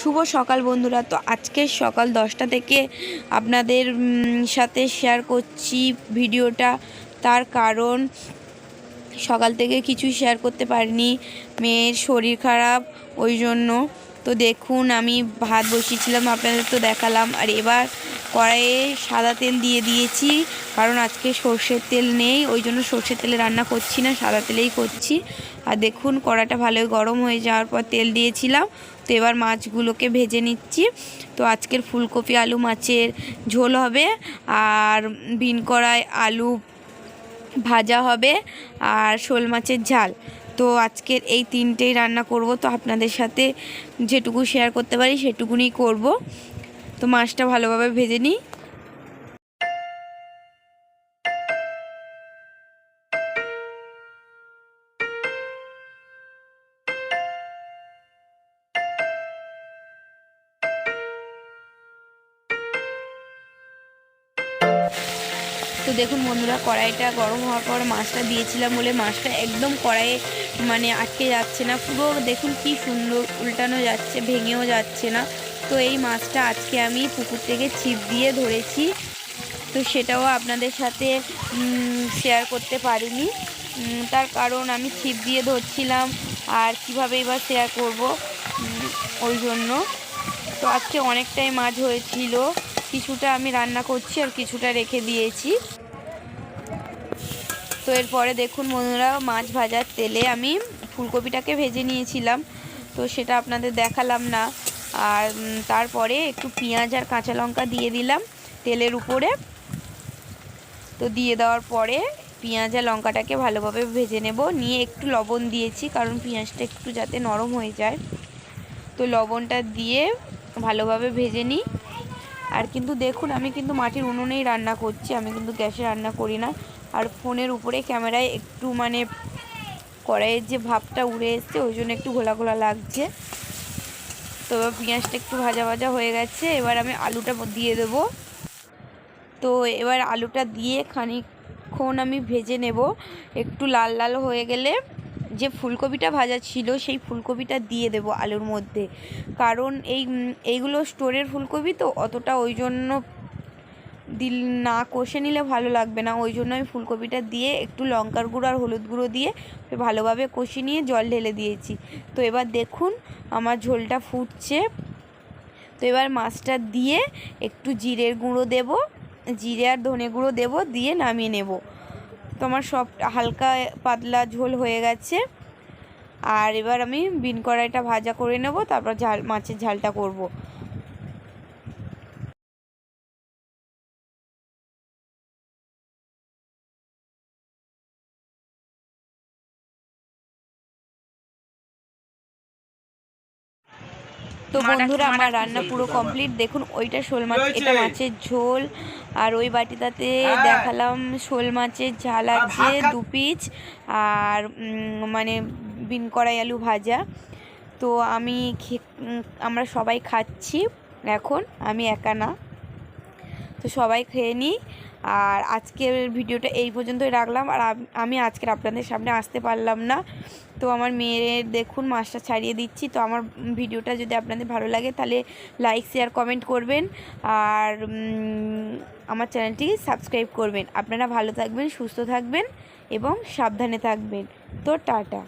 শুভ সকাল বন্ধুরা। তো আজকে সকাল দশটা থেকে আপনাদের সাথে শেয়ার করছি ভিডিওটা। তার কারণ সকাল থেকে কিছু শেয়ার করতে পারিনি। মেয়ের শরীর খারাপ, ওই জন্য। তো দেখুন, আমি ভাত বসিয়েছিলাম, আপনাদের তো দেখালাম। আর এবার কড়াইয়ে সাদা তেল দিয়ে দিয়েছি, কারণ আজকে সর্ষের তেল নেই, ওই জন্য সর্ষের তেলে রান্না করছি না, সাদা তেলেই করছি। আর দেখুন কড়াটা ভালোই গরম হয়ে যাওয়ার পর তেল দিয়েছিলাম, তো এবার মাছগুলোকে ভেজে নিচ্ছি। তো আজকের ফুলকপি, আলু, মাছের ঝোল হবে, আর বিন কড়াই, আলু ভাজা হবে, আর শোল মাছের ঝাল। তো আজকের এই তিনটেই রান্না করব, তো আপনাদের সাথে যেটুকু শেয়ার করতে পারি, সেটুকুনি করব। তো মাছটা ভালোভাবে ভেজে নিই। তো দেখুন বন্ধুরা, কড়াইটা গরম হওয়ার পর মাছটা দিয়েছিলাম বলে মাছটা একদম কড়াইয়ে মানে আটকে যাচ্ছে না। পুরো দেখুন কি সুন্দর উল্টানো যাচ্ছে, ভেঙেও যাচ্ছে না। তো এই মাছটা আজকে আমি পুকুর থেকে ছিপ দিয়ে ধরেছি। তো সেটাও আপনাদের সাথে শেয়ার করতে পারিনি। তার কারণ আমি ছিপ দিয়ে ধরছিলাম, আর কীভাবে এবার শেয়ার করব ওই জন্য। তো আজকে অনেকটাই মাছ হয়েছিল, কিছুটা আমি রান্না করছি আর কিছুটা রেখে দিয়েছি। তো এরপরে দেখুন বন্ধুরা, মাছ ভাজার তেলে আমি ফুলকপিটাকে ভেজে নিয়েছিলাম। তো সেটা আপনাদের দেখালাম না। আর তারপরে একটু পেঁয়াজ আর কাঁচা লঙ্কা দিয়ে দিলাম তেলের উপরে। তো দিয়ে দেওয়ার পরে পেঁয়াজ আর লঙ্কাটাকে ভালোভাবে ভেজে নেব। নিয়ে একটু লবণ দিয়েছি, কারণ পেঁয়াজটা একটু যাতে নরম হয়ে যায়। তো লবণটা দিয়ে ভালোভাবে ভেজে নিই। আর কিন্তু দেখুন, আমি কিন্তু মাটির উনুনেই রান্না করছি, আমি কিন্তু গ্যাসে রান্না করি না। আর ফোনের উপরে ক্যামেরায় একটু মানে কড়াইয়ের যে ভাবটা উড়ে এসছে, ওই জন্য একটু ঘোলা ঘোলা লাগছে। তো এবার পেঁয়াজটা একটু ভাজা ভাজা হয়ে গেছে, এবার আমি আলুটা দিয়ে দেব। তো এবার আলুটা দিয়ে খানিকক্ষণ আমি ভেজে নেব। একটু লাল লাল হয়ে গেলে যে ফুলকপিটা ভাজা ছিল, সেই ফুলকপিটা দিয়ে দেব আলুর মধ্যে। কারণ এই এইগুলো স্টোরের ফুলকপি তো, অতটা ওই জন্য দিল না কষে নিলে ভালো লাগবে না। ওই জন্য আমি ফুলকপিটা দিয়ে একটু লঙ্কার গুঁড়ো আর হলুদ গুঁড়ো দিয়ে ভালোভাবে কষিয়ে নিয়ে জল ঢেলে দিয়েছি। তো এবার দেখুন আমার ঝোলটা ফুটছে। তো এবার মাছটা দিয়ে একটু জিরের গুঁড়ো দেব। জিরে আর ধনে গুঁড়ো দেব, দিয়ে নামিয়ে নেব। তো আমার সব হালকা পাতলা ঝোল হয়ে গেছে। আর এবার আমি বিন কড়াইটা ভাজা করে নেব, তারপর ঝাল, মাছের ঝালটা করব। তো বন্ধুরা আমার রান্না পুরো কমপ্লিট দেখুন ওইটা শোল মাছ এটা মাছের ঝোল। আর ওই বাটিটাতে দেখালাম শোল মাছের ঝাল আছে দু পিচ। আর মানে বিন কড়াই আলু ভাজা। তো আমি খে- আমরা সবাই খাচ্ছি এখন আমি একা না। তো সবাই খেয়ে নিই। আর আজকের ভিডিওটা এই পর্যন্তই রাখলাম। আর আমি আজকের আপনাদের সামনে আসতে পারলাম না। তো আমার মেয়ের দেখুন মাছটা ছাড়িয়ে দিচ্ছি। তো আমার ভিডিওটা যদি আপনাদের ভালো লাগে তাহলে লাইক, শেয়ার, কমেন্ট করবেন। আর আমার চ্যানেলটি সাবস্ক্রাইব করবেন। আপনারা ভালো থাকবেন, সুস্থ থাকবেন এবং সাবধানে থাকবেন। তো টাটা।